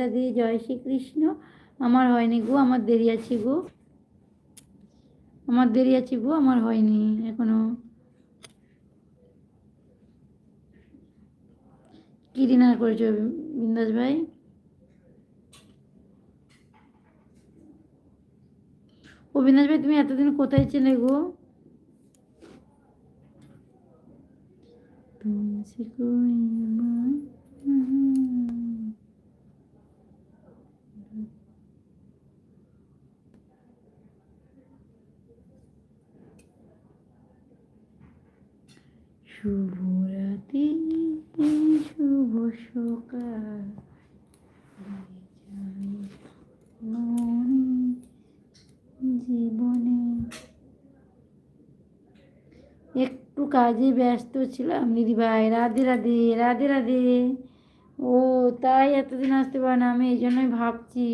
রাধে জয় শ্রীকৃষ্ণ। আমার হয়নি গো, আমার দেরি আছি গো। আমার দেরি আছি গো, আমার হয়নি এখনও। কি ডিনার করেছ বিন্দাস ভাই? ও বিন্দাস ভাই, তুমি এতদিন কোথায় চেনে গো? তুমি শুভ রাতি, শুভ সকাল। জীবনে একটু কাজে ব্যস্ত ছিলাম দিদিভাই রাধে রাধে রাধে রাধে। ও, তাই এতদিন আসতে পারে না, আমি এই জন্যই ভাবছি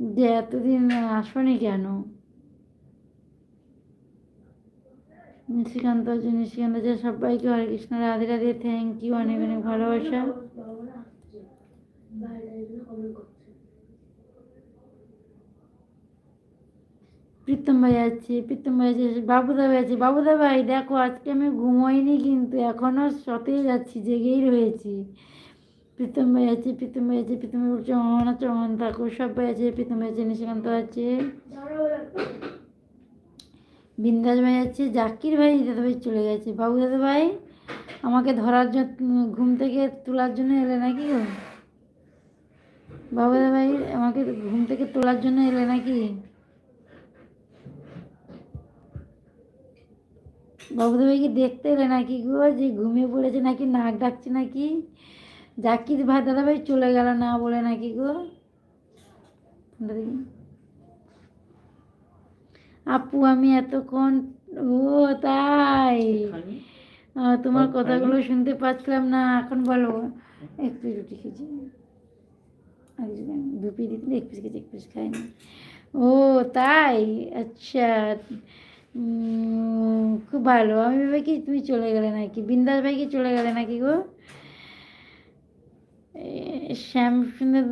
যে এতদিন আসনি কেন? নিশিকান্ত নিশিকান্ত আছে সবাইকে হরে কৃষ্ণ, রাধে রাধে থ্যাংক ইউ অনেক অনেক ভালোবাসা। প্রীতম ভাই আছে, প্রীতম ভাই আছে, বাবুদা ভাই আছে। বাবুদা ভাই, দেখো, আজকে আমি ঘুমোইনি কিন্তু এখনও সতেই যাচ্ছি জেগেই রয়েছি। প্রীতম ভাই আছে, প্রীতম ভাই আছে, প্রীতম ভাই অন আছে অন থাকো সবাই আছে, প্রীতম ভাই আছে, নিশিকান্ত আছে। বিন্দাস ভাই আছে, জাকির ভাই দাদা ভাই চলে গেছে। বাবু দাদা ভাই আমাকে ধরার জন্য, ঘুম থেকে তোলার জন্য এলে নাকি গো? বাবু দাদা ভাই আমাকে ঘুম থেকে তোলার জন্য এলে নাকি? বাবুদা ভাইকে দেখতে এলে নাকি গো? যে ঘুমিয়ে পড়েছে নাকি, নাক ডাকছে নাকি? জাকির ভাই দাদা ভাই চলে গেল না বলে নাকি গো? দেখি। আপু আমি এতক্ষণ ও তাই। তোমার কথাগুলো শুনতে পাচ্ছিলাম না এখন বলো। এক পিস রুটি খেয়েছি। দু পিস দিতে এক পিস খেয়েছি এক পিস খাইনি। ও তাই? আচ্ছা। খুব ভালো। আমি ভেবে কি তুমি চলে গেলে নাকি? বিন্দাস ভাই কি চলে গেলে নাকি গো? শ্যাম সুন্দর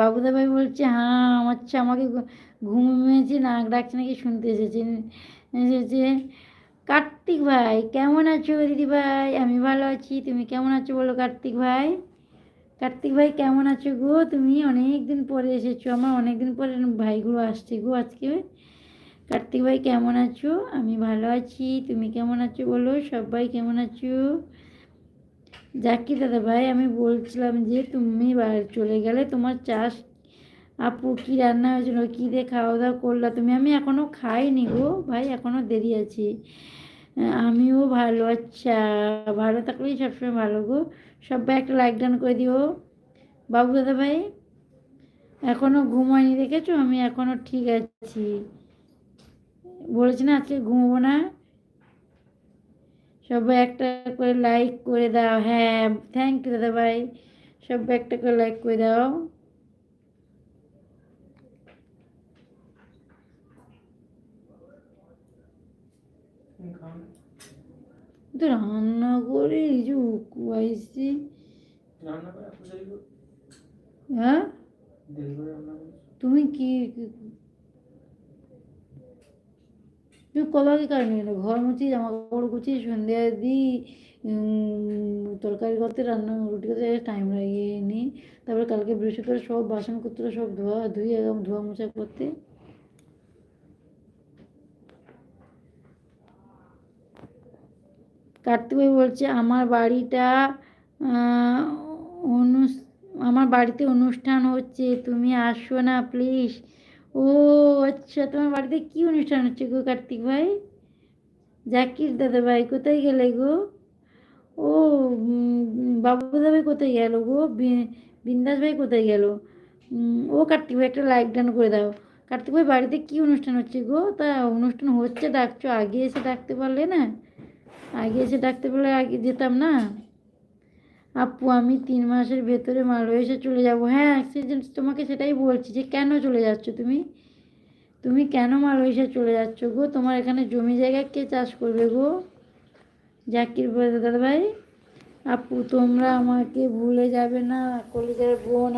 বাবুদা ভাই বলছে হ্যাঁ আচ্ছা আমাকে ঘুমিয়েছি নাক ডাকছে নাকি শুনতে এসেছে। এসেছে, কার্তিক ভাই, কেমন আছো দিদি ভাই? আমি ভালো আছি, তুমি কেমন আছো বলো কার্তিক ভাই? কার্তিক ভাই, কেমন আছো গো? তুমি অনেক দিন পরে এসেছ, আমার অনেক দিন পরে ভাইগুলো আসছে গো আজকে। কার্তিক ভাই, কেমন আছো? আমি ভালো আছি, তুমি কেমন আছো বলো, সবাই কেমন আছো? জাকি দাদা ভাই, আমি বলছিলাম যে তুমি চলে গেলে তোমার চাষ আপু কি রান্না হয়েছিল, কী দিয়ে খাওয়া দাওয়া করলা? তুমি, আমি এখনও খাইনি গো ভাই এখনও দেরি আছে। আমিও ভালো আচ্ছা ভালো থাকলেই সবসময় ভালো গো। সবাই একটা লাইক ডান করে দিও। বাবু দাদা ভাই এখনও ঘুমায়নি দেখেছ? আমি এখনও ঠিক আছি। বলেছি না, আজকে ঘুমবো না। সবাই একটা করে লাইক করে দাও। হ্যাঁ থ্যাংক ইউ দাদা ভাই। সবাই একটা করে লাইক করে দাও। রান্না করে এই যে কুয়াইছি রান্না করে আপনি দেরি করে হ্যাঁ তুমি কি কি- তুমি কবাকে কারণে কেন ঘর মুছি জামা কাপড় গুছি সন্ধ্যা দিই তরকারি করতে, রান্না, রুটি করতে টাইম লাগিয়ে নিই তারপরে কালকে বৃহস্পতিবার সব বাসনপত্র সব ধোয়া ধুই একদম ধোয়া মোছা করতে। কার্তিক ভাই বলছে, আমার বাড়িটা অনু- আমার বাড়িতে অনুষ্ঠান হচ্ছে, তুমি আসো না প্লিজ ও আচ্ছা তোমার বাড়িতে কি অনুষ্ঠান হচ্ছে গো কার্তিক ভাই? জাকির দাদা ভাই কোথায় গেলে গো? ও উম, বাবু দাদা ভাই কোথায় গেল গো? বিন্দাস ভাই কোথায় গেল? ও কার্তিক ভাই একটা লাইক ডান করে দাও। কার্তিক ভাই বাড়িতে কি অনুষ্ঠান হচ্ছে গো? তা অনুষ্ঠান হচ্ছে ডাকছো আগে এসে ডাকতে পারলে না? আগে এসে ডাকতে পারলে আগে যেতাম না? আপু, আমি তিন মাসের ভেতরে মালয়েশিয়া চলে যাব। হ্যাঁ অ্যাক্সিডেন্ট তোমাকে সেটাই বলছি যে কেন চলে যাচ্ছ তুমি? তুমি কেন মালয়েশিয়া চলে যাচ্ছ গো? তোমার এখানে জমি জায়গা কে চাষ করবে গো? জাকির দাদা ভাই আপু, তোমরা আমাকে ভুলে যাবে না। কলিজার বোন